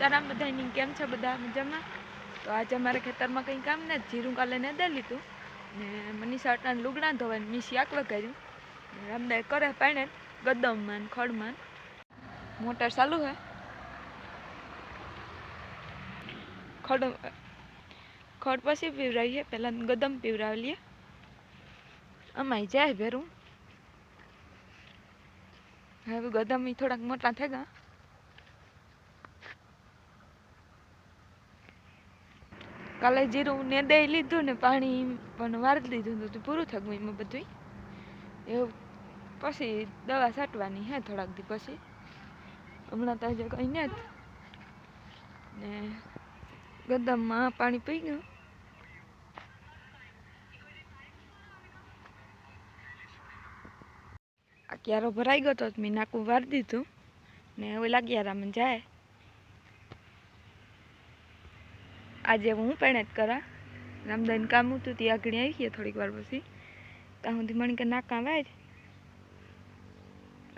Morning કેમ છે? બધા મજામાં? તો આજે અમારે ખેતરમાં કંઈ કામ નથી. જીરું કાલે ને દે લીધું. ને મનીષા અટાણ લુગડા ધોવાને મીસી આકવા કર્યું. ને રામદાય કરે પાણે ગદમમાં ખડમાં. મોટર ચાલુ હે. ખડ ખડ પછી પીવરાવીએ પહેલાં ગદમ પીવરાવી લઈએ અમાય જાય ભેરું. હવે ગદમ થોડાક મોટા થઈ ગયા કાલે જીરું ને દઈ લીધું ને પાણી પણ વારી લીધું તો પૂરું થઈ ગયું એમાં બધું એવું, પછી દવા છાંટવાની હે થોડાક દી પછી. હમણાં તો હજુ કંઈ નથી ને ગદમમાં પાણી પી ગયું. ક્યારો ભરાઈ ગયો તો મેં નાકું વાર દીધું. ને હવે લાગ્યા જાય. આજે હું પણ જ કરા. રામદાન કામ હતું ત્યાં આગળ ગયા થોડીક વાર પછી. ત્યાં સુધી મને કે નાકા વાય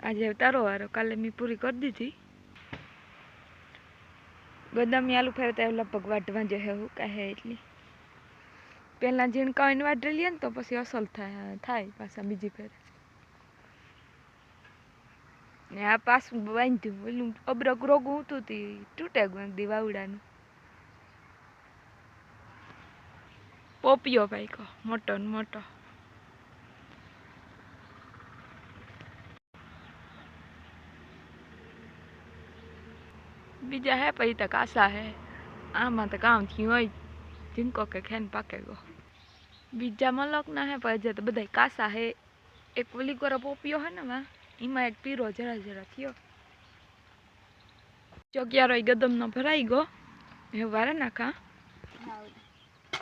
આજે તારો વારો, કાલે મેં પૂરી કરી દીધી. ગદામી આલુ ફેરતા લગભગ વાટવા જે હું કહે એટલી. પહેલાં ઝીણકાવીને વાટરી લઈએ ને તો પછી અસલ થાય થાય પાછા બીજી ફેર. ને આ પાછું બાંધ્યું, ઓલું અબરક રોગ હતું તે તૂટે ગયું એક દી વાવડાનું પોપિયો ભાઈ કહો, મોટો ને મોટો. બીજા હે પછી તો કાસા હે, આમાં તો કામ થયું હોય, ઝીંકો કે ખેન પાકે ગો. બીજા મલક ના હે, પછી તો બધા કાસા હે. એક ઓલી કોરો પોપિયો હે ને વા એમાં એક પીરો જરા જરા થયો. ચોકિયારો ગદમ નો ભરાઈ ગયો એ વારે નાખા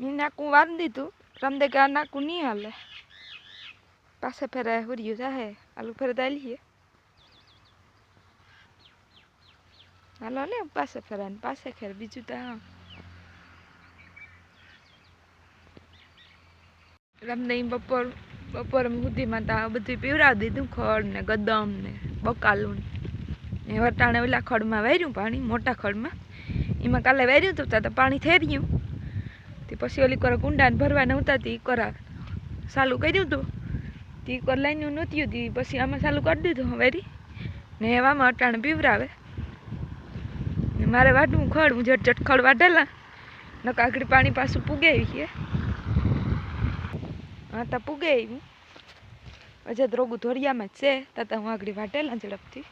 મેં નાકું વાર દીધું રમદે કે આ નાકું નહીં હાલે પાસે ફેરે હુર્યું જાહે આલુ ફેરે દાલીએ હાલો ને પાસે ફેરા પાસે ખેર બીજું તો હા રમને ઈ બપોર બપોર સુધીમાં તો બધું પીવડાવી દીધું ખડ ને ગદમ ને બકાલું ને વટાણે ઓલા ખડમાં વાર્યું પાણી મોટા ખડમાં એમાં કાલે વાર્યું હતું તો પાણી થઈ રહ્યું તે પછી ઓલી કોર કુંડાને ભરવા નહોતા તે કોરા ચાલુ કર્યું હતું તે. કર લાઈનું નહોતું હતી પછી આમાં ચાલુ કરી દીધું વેરી. ને એવામાં અટાણ પીવરાવે. ને મારે વાટવું ખડ, હું જટ જટ ખડ વાટેલા નકા આગળ પાણી પાછું પૂગે આવી છે હા, તો પૂગે આવ્યું અજે દ્રોગું ધોરિયામાં જ છે. તાતા હું આગળ વાટેલા ઝડપથી.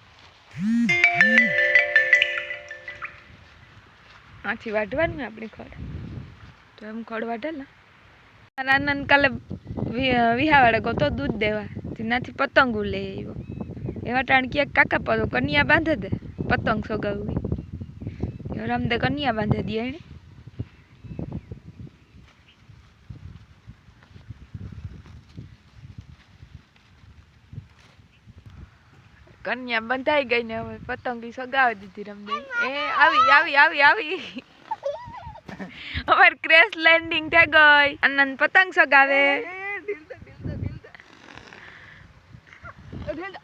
આથી વાઢવાનું આપણી ખડ. તો એમ ખડ ને. મારા આનંદ કાલે વિહાવાળે ગયો તો દૂધ દેવા. તેનાથી પતંગ લઈ આવ્યો એવા ટાણ ક્યાંક કાકા પતો કન્યા બાંધે દે. પતંગ સગાવવી રામદે કન્યા બાંધે દે એને. કન્યા બંધાઈ ગઈ ને હવે પતંગી સગાવી દીધી રમદે એ, આવી આવી આવી આવી. અમાર ક્રેશ લેન્ડિંગ થઈ ગઈ. અનંત પતંગ સગાવે.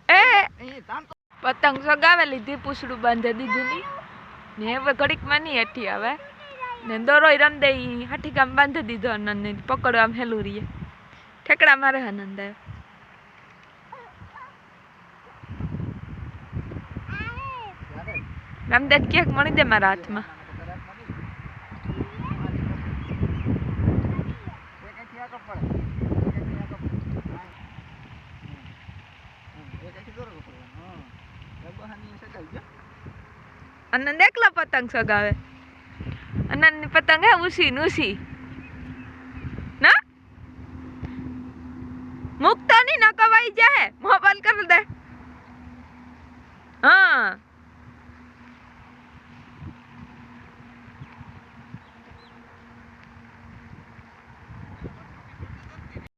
એ પતંગ સગાવે લીધી પૂછડું બાંધી દીધું ની ને હવે ઘડીકમાં નહીં હેઠી હવે ને દોરોય રમદે દે હાઠી કામ બાંધી દીધો આનંદ ને પકડો આમ હેલું રહીએ ઠેકડા મારે આનંદ આવ્યો રામદેવ ક્યાંક મળી દે મારા હાથમાં. અનંદ એકલા પતંગ સગાવે. અનંદ પતંગ હે, ઉસી નુસી ના મુકતા ની? ન કવાઈ જાય મોબાઈલ કર દે. હા.